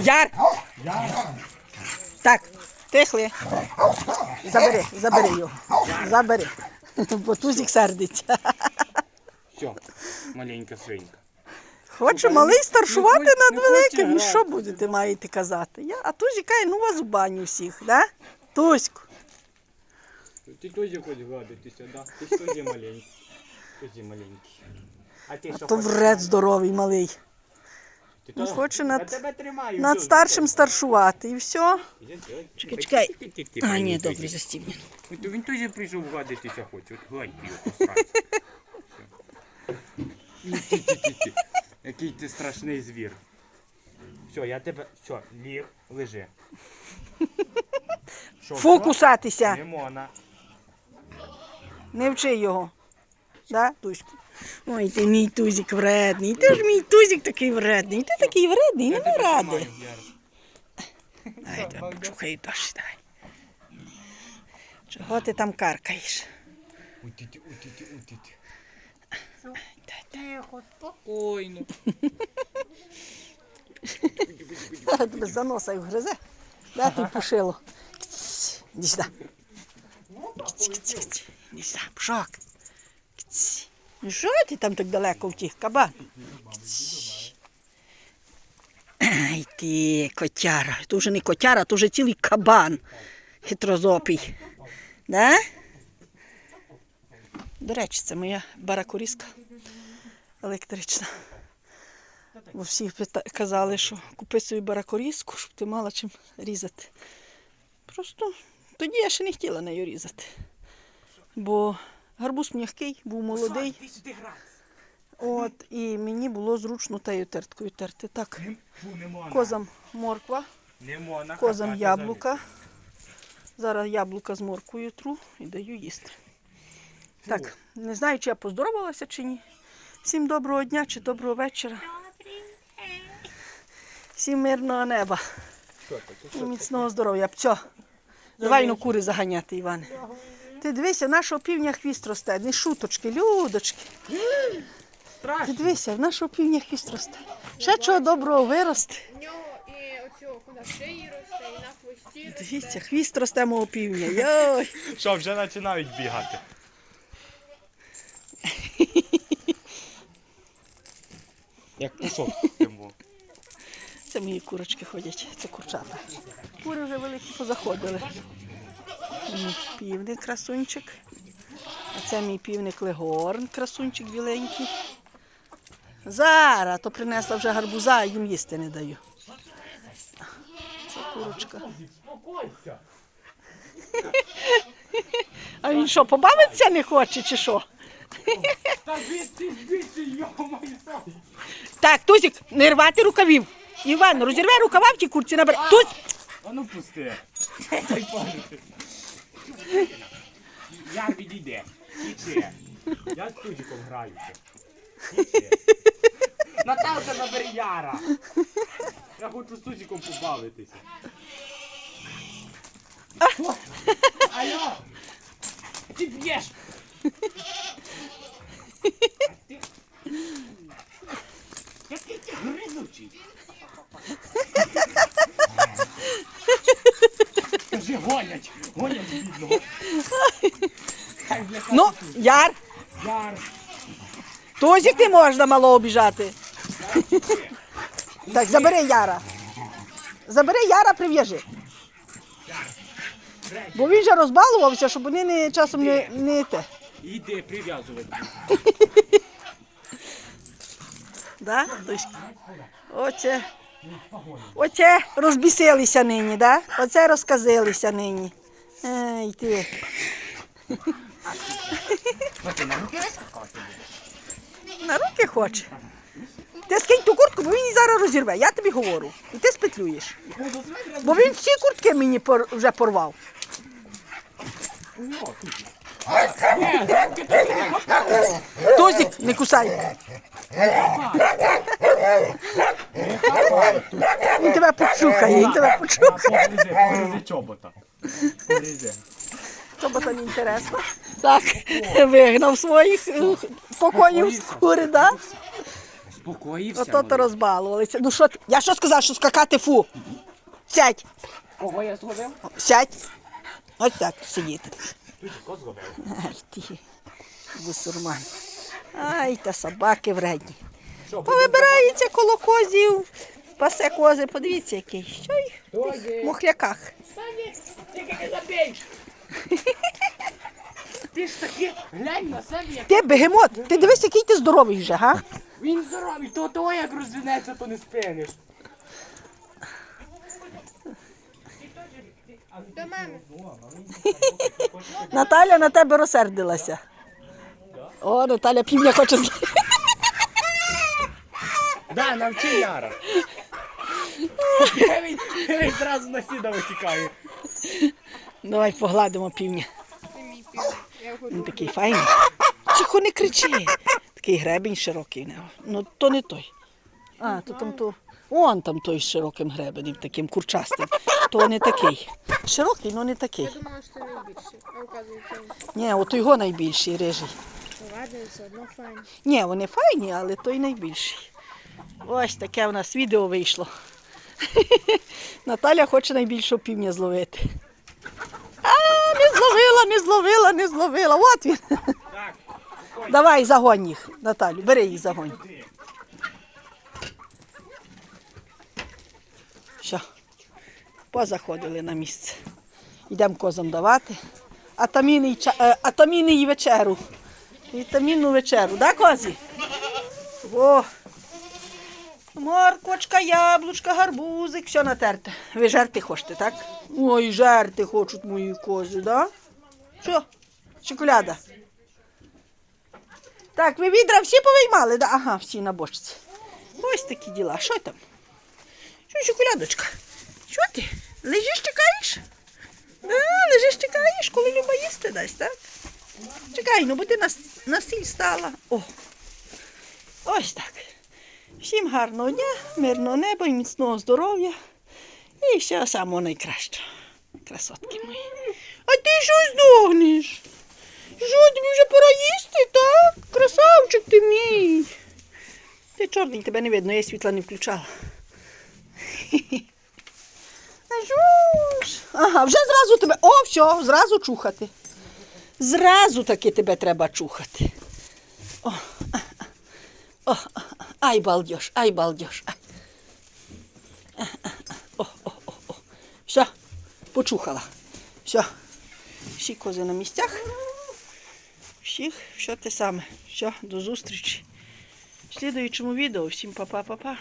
Яр! Так, тихли. Забери, забери його. Забери. Бо тузик сердиться. Все, маленька свинька. Хоче малий старшувати не над не великим. Ну що будете маєте казати? Я, а Тузі каже, ну вас в баню всіх, да? Туську. Ти теж хочеш гладитися, да? Ти теж маленький. Теж маленький. А ти що То вред здоровий малий. Ти Ну, хоче над- тримаю. Над старшим старшувати і все. Чекай, чекай. А, ні, добре, застібні. Ой, Він теж прийшов гладитися хоче. От гладь його посрать. Який ти страшний звір. Все, я тебе. Все, ліг, лежи. Фу кусатися. Не. Не вчи його. Да, Туську? Ой, ти мій тузик вредний. Ти ж мій тузик такий вредний. Ти такий вредний, не тебе ради. Дай, почухай дощ, дай. Чого ти там каркаєш? Утіти, утіти, утіти. Тихо, Спокійно. Зараз тебе за носа й вгризе. Да, тут пушило. Кць, Іди сюди. Кць, кць, кць. Іди сюди, пшок. Ну що ти там так далеко втік, кабан? Ай ти, котяра. То вже не котяра, то вже цілий кабан. Хитрозопий. Да? До речі, це моя баракуріска електрична. Бо всі казали, що купи собі баракорізку, щоб ти мала чим різати. Просто тоді я ще не хотіла нею різати. Бо гарбуз м'який, був молодий. От, і мені було зручно тею терткою терти. Так, козам морква, козам яблука. Зараз яблука з морквою тру і даю їсти. Так, не знаю, чи я поздоровалася чи ні. Всім доброго дня чи доброго вечора. Всім мирного неба. І міцного здоров'я. Пцьо. Давай ну кури заганяти, Іване. Ти дивися, нашого півня хвіст росте. Не шуточки, людочки. Ти дивися, в нашого півня хвіст росте. Ще чого доброго виросте. В нього і оцього куди шиї росте, і на хвості. Дивіться, хвіст росте мого півня. Йой. Що, вже починають бігати. Як пушок. йому. Це мої курочки ходять, це курчата. Кури вже великі позаходили. Мій півник красунчик. А це мій півник Легорн, красунчик біленький. Зараз, то принесла вже гарбуза, а їм їсти не даю. Це курочка. А він що, побавитися не хоче чи що? Так, Тузик, не рвати рукавів. Іван, розірве рукава в тій курці набере. Туз! А ну пусти. Я відійде. Тіче. Я з тузиком граюся. Тіче. Наталка забери Яра. Я хочу з тузиком побавитися. Алло! Ти б'єш! Який ти гризучий! Гонять! Гонять бідного! Хай бляха Ну, Яр, Яр! Тузик не можна мало обіжати. Так, забери Яра. Забери Яра, прив'яжи. Бо він же розбалувався, щоб вони не, часом не, не те. Іди прив'язувати. Да? Оце. Оце розбісилися нині, да? Оце розказилися нині. Ей, ти. На руки хоче. Ти скинь ту куртку, бо він її зараз розірве. Я тобі говорю. І ти спетлюєш. Бо він всі куртки мені вже порвав. Тозик, не кусай. Він тебе почухає, він тебе почухає. Погризи чобота. Погризи. Тобто не інтересно. Так, вигнав своїх е, покоїв з кури, да? Успокоївся. Ото то розбалувалися. Ну що ти? Я що сказав, що скакати фу? Сядь, Кого я зловив? сядь. Ось так сидіти. Ай ти, бусурман. Ай, та собаки вредні. Повибирається коло козів, пасе кози, подивіться який. Що й в мухляках. Ти ж таки глянь на себе, як Ти бегемот, ти дивись, який ти здоровий вже, га? він здоровий, то того як розвинеться, то не спиниш. До мене. Наталя на тебе розсердилася. О, Наталя півня хоче з- Да, навчи Яра. Він, він зразу на сіда витікає. Давай погладимо півня. Це мій пів. Я його Він такий файний. Тихо не кричи. Такий гребінь широкий в нього. Ну то не той. А, то там то. Он там той з широким гребенем, таким курчастим. То не такий. Широкий, але не такий. Я думала, що це найбільший. А оказується, Ні, от його найбільший рижий. ладно, все одно файн. Ні, вони файні, але той найбільший. Ось таке в нас відео вийшло. Наталя хоче найбільшого півня зловити. А, не зловила, не зловила, не зловила. От він. Давай загонь їх, Наталю, бери їх загонь. Що? Позаходили на місце. Йдемо козам давати. Атамінний, ча... е, вечеру. Вітамінну вечеру, да, козі? Во. Морквочка, яблучка, гарбузик, все натерте. Ви жерти хочете, так? Ой, жерти хочуть мої кози, да? Що? Чоколяда? Так, ви відра всі повиймали, да? Ага, всі на бочці. Ось такі діла. Що там? Що, шоколадочка? Що ти? Лежиш, чекаєш? А, лежиш, чекаєш, коли Люба їсти дасть, так? Чекай, ну бо ти на, на стіль стала. О. Ось так. Всім гарного дня, мирного неба і міцного здоров'я. І всього самого найкращого. Красотки мої. А ти що здохнеш? Що, тобі вже пора їсти, так? Красавчик ти мій. Ти чорний, тебе не видно, я світла не включала. Ага, вже зразу тебе. О, все, зразу чухати. Зразу таки тебе треба чухати. О. О, а. Ай, балдеж, ай, балдеж. Ай. О, о, о, о. Все, почухала. Все. Всі кози на місцях. Всіх, все те саме. Все, до зустрічі. В слідуючому відео. Всім па-па-па-па.